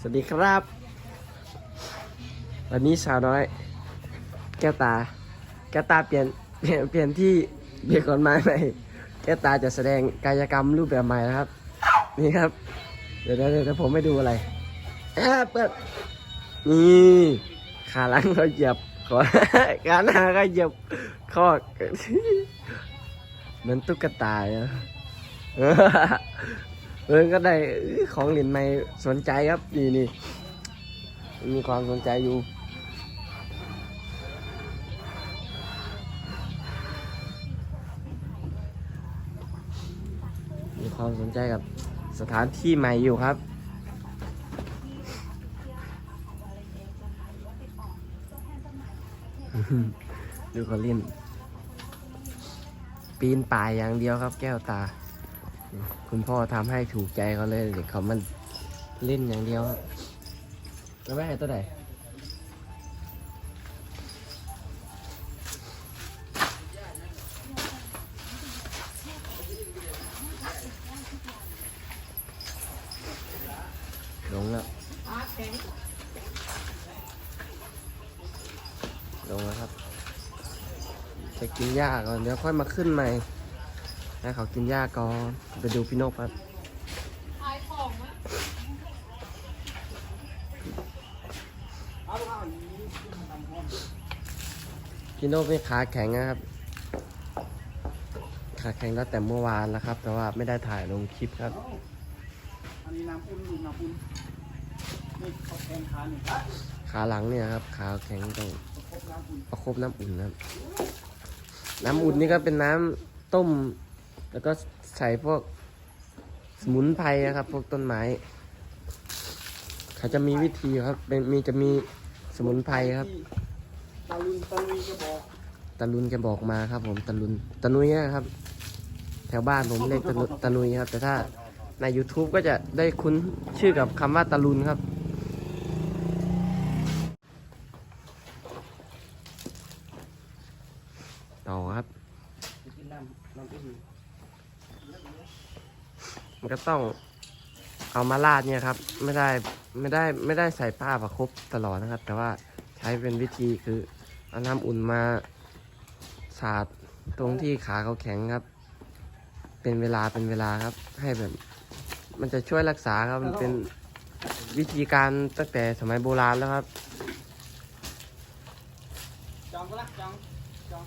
สวัสดีครับ วันนี้สาวน้อย แก้วตา แก้วตาเปลี่ยนเปลี่ยนเปลี่ยนที่เปลี่ยนกฎหมาใหม่แก้วตาจะแสดงกายกรรมรูปแบบใหม่นะครับ นี่ครับ เดี๋ยวเดี๋ยวเดี๋ยวผมไม่ดูอะไรแอบเปิดนี่ขาหลังก็เหยียบขอขาหน้าก็เหยียบข้อเหมือนตุ๊กตาเนาะ เออก็ได้ของเหรียญใหม่สนใจครับนี่นี่มีความสนใจอยู่มีความสนใจกับสถานที่ใหม่อยู่ครับดูเขาเล่น ปีนป่ายอย่างเดียวครับแก้วตา คุณพ่อทำให้ถูกใจเขาเลยเด็กเขามันเล่นอย่างเดียวครับแล้วแม่ตัวไหนลงแล้วลงแล้วครับ จะกินหญ้าก่อนเดี๋ยวค่อยมาขึ้นใหม่ ให้เขากินหญ้าก่อนไปดูพี่นกครับพี่นกนี่ขาแข็งนะครับ ขาแข็งตั้งแต่เมื่อวานแล้วครับ แต่ว่าไม่ได้ถ่ายลงคลิปครับอันนี้น้ำอุ่นน้ำอุ่นนี่เขาแทงขาหนึ่งขาหลังเนี่ยครับขาแข็งต้องประคบน้ำอุ่นครับ น้ำอุ่นนี่ก็เป็นน้ำต้ม แล้วก็ใส่พวกสมุนไพรนะครับ พวกต้นไม้ เขาจะมีวิธีครับเป็นมีจะมีสมุนไพรครับตาลุนตาลุยก็บอกตะลุนแกบอกมาครับ ผมตะลุนตะนุยนะครับ แถวบ้านผมเรียกตะนุตะนุยครับ แต่ถ้าใน YouTube ก็จะได้คุ้นชื่อกับคำว่าตะลุนครับ ต่อครับ กินน้ำน้ำอุ่น มันก็ต้องเอามาลาดเนี่ยครับ ไม่ได้ไม่ได้ไม่ได้ใส่ผ้าประคบตลอดนะครับ แต่ว่าใช้เป็นวิธีคือเอาน้ำอุ่นมาสาดตรงที่ขาเขาแข็งครับ เป็นเวลาเป็นเวลาครับ ให้แบบ มันจะช่วยรักษาครับมันเป็นวิธีการตั้งแต่สมัยโบราณแล้วครับจองก็ละจองจอง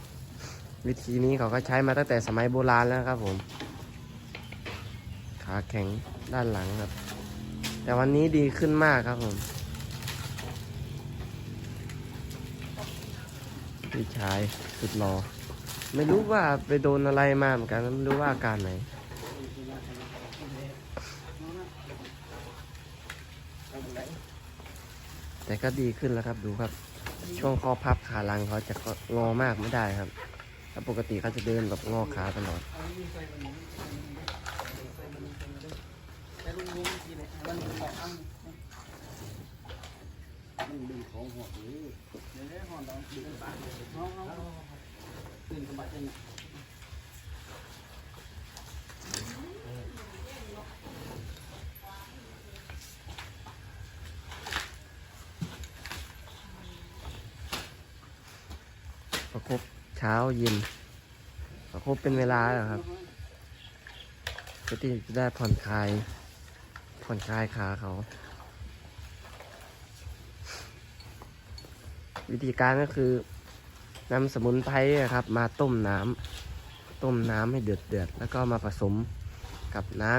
วิธีนี้เขาก็ใช้มาตั้งแต่สมัยโบราณแล้วครับผม ขาแข็งด้านหลังครับ แต่วันนี้ดีขึ้นมากครับผมพี่ชายสุดหลอไม่รู้ว่าไปโดนอะไรมาเหมือนกันไม่รู้ว่าอาการไหนแต่ก็ดีขึ้นแล้วครับดูครับ ช่วงคอพับขาหลังเขาจะงอมากไม่ได้ครับถ้าปกติเขาจะเดินแบบงอขาตลอด แต่ลุงลุงกินเลย มันเป็นของอังมันดึงของหอดเลยเดี๋ยวได้หอดเราดึงกันปากน้องน้องดึงกันปากจะประคบเช้าเย็นประคบเป็นเวลาเหรอครับเพื่อที่จะได้ผ่อนคลาย ผ่อนคลายขาเขา วิธีการก็คือนำสมุนไพรอะครับ มาต้มน้ำต้มน้ำให้เดือดเดือดแล้วก็มาผสมกับน้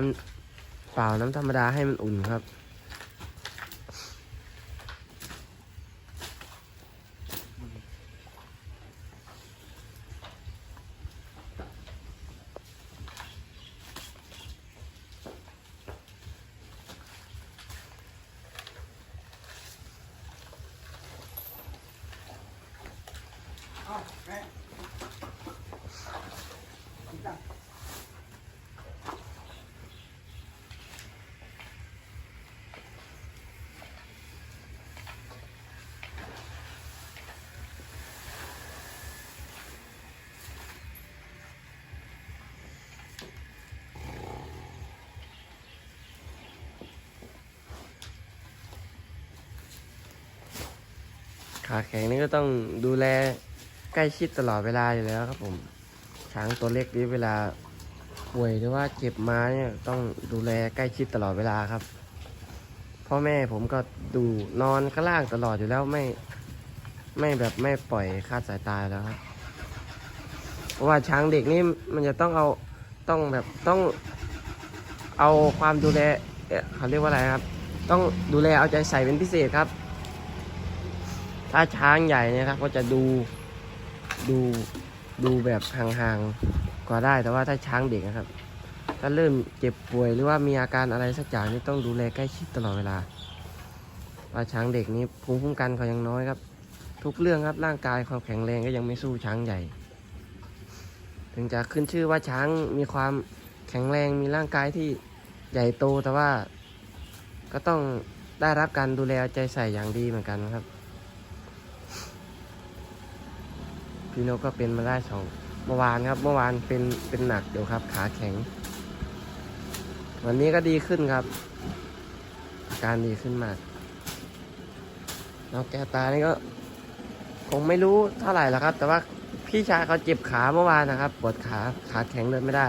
ำเปล่าน้ำธรรมดาให้มันอุ่นครับ ขาแข็งนี่ก็ต้องดูแลใกล้ชิดตลอดเวลาอยู่แล้วครับผม ช้างตัวเล็กนี้เวลาป่วยหรือว่าเจ็บมาเนี่ยต้องดูแลใกล้ชิดตลอดเวลาครับ พ่อแม่ผมก็ดูนอนข้างล่างตลอดอยู่แล้วไม่ไม่แบบไม่ปล่อยคาดสายตาแล้วครับเพราะว่าช้างเด็กนี่มันจะต้องเอาต้องแบบต้องเอาความดูแลเอ่อเขาเรียกว่าอะไรครับ ต้องดูแลเอาใจใส่เป็นพิเศษครับ ถ้าช้างใหญ่เนี่ยครับ ก็จะดูดูดูแบบห่างๆก็ได้ แต่ว่าถ้าช้างเด็กนะครับ ถ้าเริ่มเจ็บป่วยหรือว่ามีอาการอะไรสักอย่างนี่ต้องดูแลใกล้ชิดตลอดเวลาว่าช้างเด็กนี้ภูมิคุ้มกันเขายังน้อยครับ ทุกเรื่องครับร่างกายความแข็งแรงก็ยังไม่สู้ช้างใหญ่ ถึงจะขึ้นชื่อว่าช้างมีความแข็งแรงมีร่างกายที่ใหญ่โตแต่ว่าก็ต้องได้รับการดูแลใจใส่อย่างดีเหมือนกันนะครับ พี่นกก็เป็นมาได้สองเมื่อวานครับเมื่อวานเป็นเป็นหนักอยู่ครับ ขาแข็ง วันนี้ก็ดีขึ้นครับ อาการดีขึ้นมากน้องแกตานี่ก็ คงไม่รู้เท่าไหร่หรอกครับ แต่ว่าพี่ชายเขาเจ็บขาเมื่อวานนะครับปวดขาขาแข็งเดินไม่ได้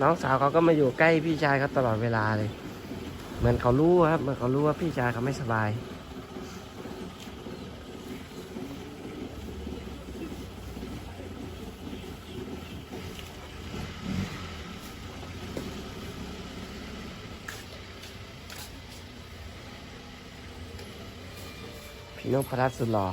น้องสาวเขาก็มาอยู่ใกล้พี่ชายเขาตลอดเวลาเลย เหมือนเขารู้ครับเหมือนเขารู้ว่าพี่ชายเขาไม่สบาย พี่นกพรัตสุดหล่อ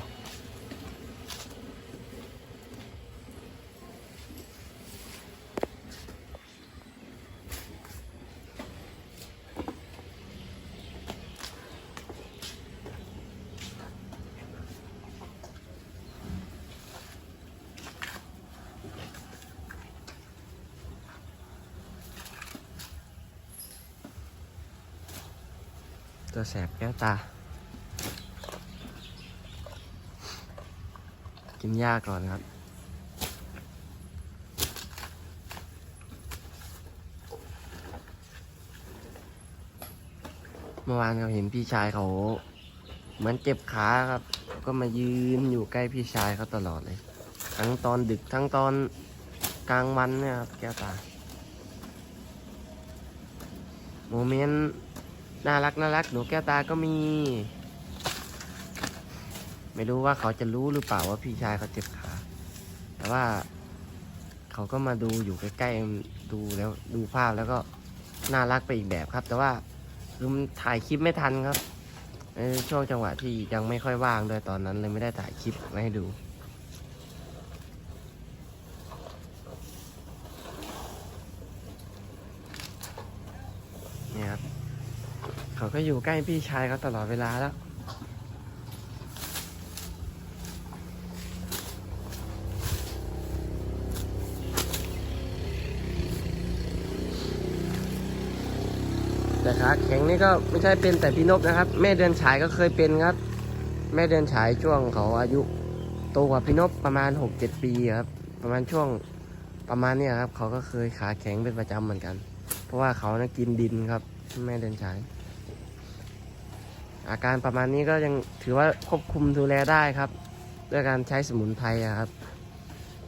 ตัวแสบแก้วตา กินหญ้าก่อนครับ เมื่อวานเราเห็นพี่ชายเขา เหมือนเจ็บขาครับ ก็มายืนอยู่ใกล้พี่ชายเขาตลอดเลย ทั้งตอนดึกทั้งตอนกลางวันเนี่ยครับ แก้วตา โมเมนต์น่ารักน่ารักหนูแก้วตาก็มี ไม่รู้ว่าเขาจะรู้หรือเปล่าว่าพี่ชายเขาเจ็บขา แต่ว่าเขาก็มาดูอยู่ใกล้ๆดูแล้วดูภาพแล้วก็น่ารักไปอีกแบบครับ แต่ว่าคือมันถ่ายคลิปไม่ทันครับในช่วงจังหวะที่ยังไม่ค่อยว่างด้วยตอนนั้นเลยไม่ได้ถ่ายคลิปมาให้ดูเนี่ยครับเขาก็อยู่ใกล้พี่ชายเขาตลอดเวลาแล้ว ขาแข็งนี่ก็ไม่ใช่เป็นแต่พี่นกนะครับ แม่เดือนฉายก็เคยเป็นครับ แม่เดือนฉายช่วงเขาอายุโตกว่าพี่นกประมาณหกเจ็ดปีครับ ประมาณช่วงประมาณนี้ครับ เขาก็เคยขาแข็งเป็นประจำเหมือนกัน เพราะว่าเขานะกินดินครับ แม่เดือนฉาย อาการประมาณนี้ก็ยังถือว่าควบคุมดูแลได้ครับ ด้วยการใช้สมุนไพรครับ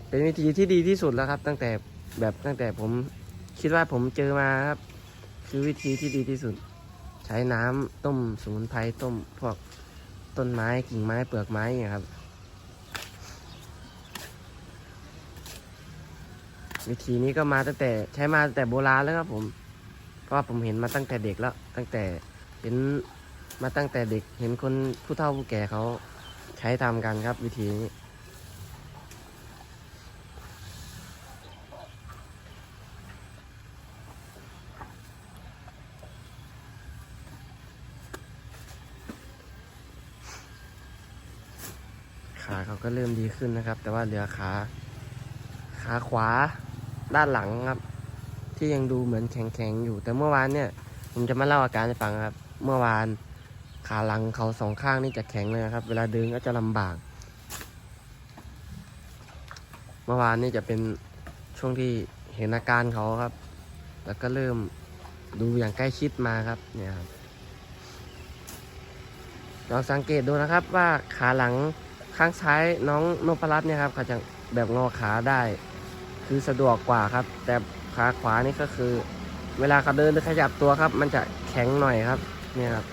เป็นวิธีที่ดีที่สุดแล้วครับ ตั้งแต่แบบตั้งแต่ผมคิดว่าผมเจอมาครับ คือวิธีที่ดีที่สุด ใช้น้ำต้มสมุนไพรต้มพวกต้นไม้กิ่งไม้เปลือกไม้อย่างเงี้ยครับ วิธีนี้ก็มาตั้งแต่ใช้มาตั้งแต่โบราณแล้วครับผม เพราะว่าผมเห็นมาตั้งแต่เด็กแล้ว ตั้งแต่เห็นมาตั้งแต่เด็กเห็นคนผู้เฒ่าผู้แก่เขาใช้ทำกันครับวิธีนี้ ขาเขาก็เริ่มดีขึ้นนะครับ แต่ว่าเหลือขา ขาขวาด้านหลังครับ ที่ยังดูเหมือนแข็งๆอยู่ แต่เมื่อวานเนี่ย ผมจะมาเล่าอาการให้ฟังครับ เมื่อวานขาหลังเขาสองข้างนี่จะแข็งเลยนะครับ เวลาเดินก็จะลำบาก เมื่อวานนี่จะเป็นช่วงที่เห็นอาการเขาครับ แล้วก็เริ่มดูอย่างใกล้ชิดมาครับเนี่ยครับลองสังเกตดูนะครับว่าขาหลัง ข้างซ้ายน้องนพรัตน์เนี่ยครับเขาจะแบบงอขาได้ คือสะดวกกว่าครับ แต่ขาขวานี่ก็คือ เวลาเขาเดินหรือขยับตัวครับ มันจะแข็งหน่อยครับเนี่ยครับ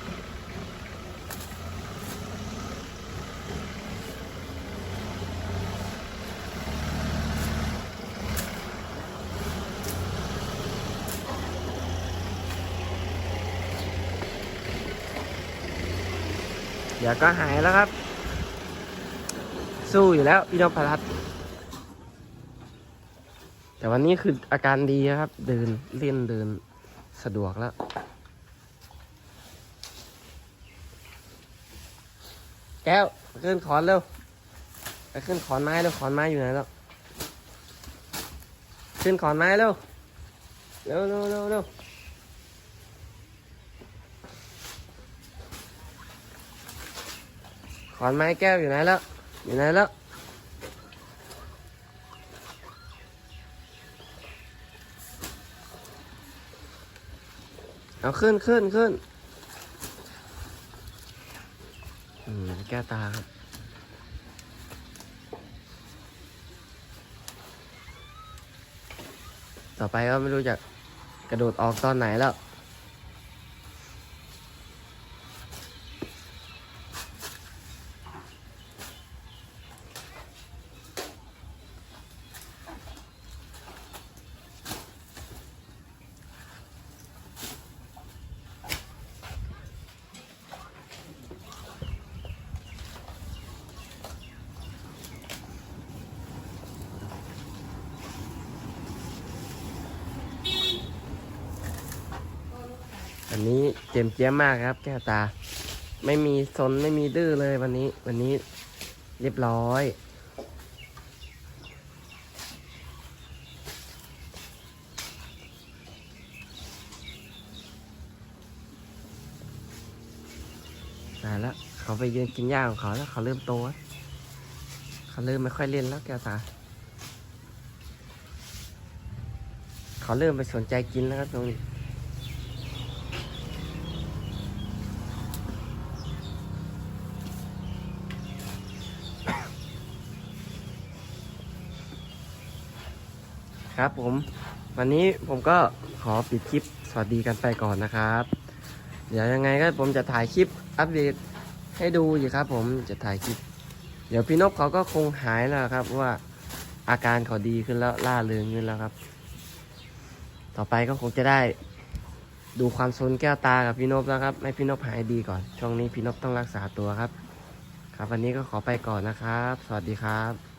เดี๋ยวก็หายแล้วครับ สู้อยู่แล้วพี่นพรัตน์แต่วันนี้คืออาการดีครับ เดินเล่นเดินสะดวกแล้ว แก้วขึ้นขอนเร็วไปขึ้นขอนไม้เร็วขอนไม้อยู่ไหนแล้วขึ้นขอนไม้เร็วเร็วเร็วเร็วเร็วขอนไม้แก้วอยู่ไหนแล้ว อยู่ไหนแล้วเอาขึ้นขึ้นขึ้นอืมแก้ตาครับต่อไปก็ไม่รู้จะกระโดดออกตอนไหนแล้ว อันนี้เจียมเจียมมากครับ แก้วตา ไม่มีสนไม่มีดื้อเลยวันนี้ วันนี้เรียบร้อยนานแล้วเขาไปยืนกินหญ้าของเขาแล้วเขาเริ่มโตแล้วเขาเริ่มไม่ค่อยเล่นแล้วแก้วตาเขาเริ่มไปสนใจกินแล้วครับตรงนี้ ครับผม วันนี้ผมก็ขอปิดคลิปสวัสดีกันไปก่อนนะครับ เดี๋ยวยังไงก็ผมจะถ่ายคลิปอัปเดตให้ดูอยู่ครับ ผมจะถ่ายคลิป เดี๋ยวพี่นพเขาก็คงหายแล้วครับว่าอาการเขาดีขึ้นแล้วล่าเริงขึ้นแล้วครับ ต่อไปก็คงจะได้ดูความซนแก้วตากับพี่นพแล้วครับให้พี่นพหายดีก่อน ช่วงนี้พี่นพต้องรักษาตัวครับ ครับ วันนี้ก็ขอไปก่อนนะครับ สวัสดีครับ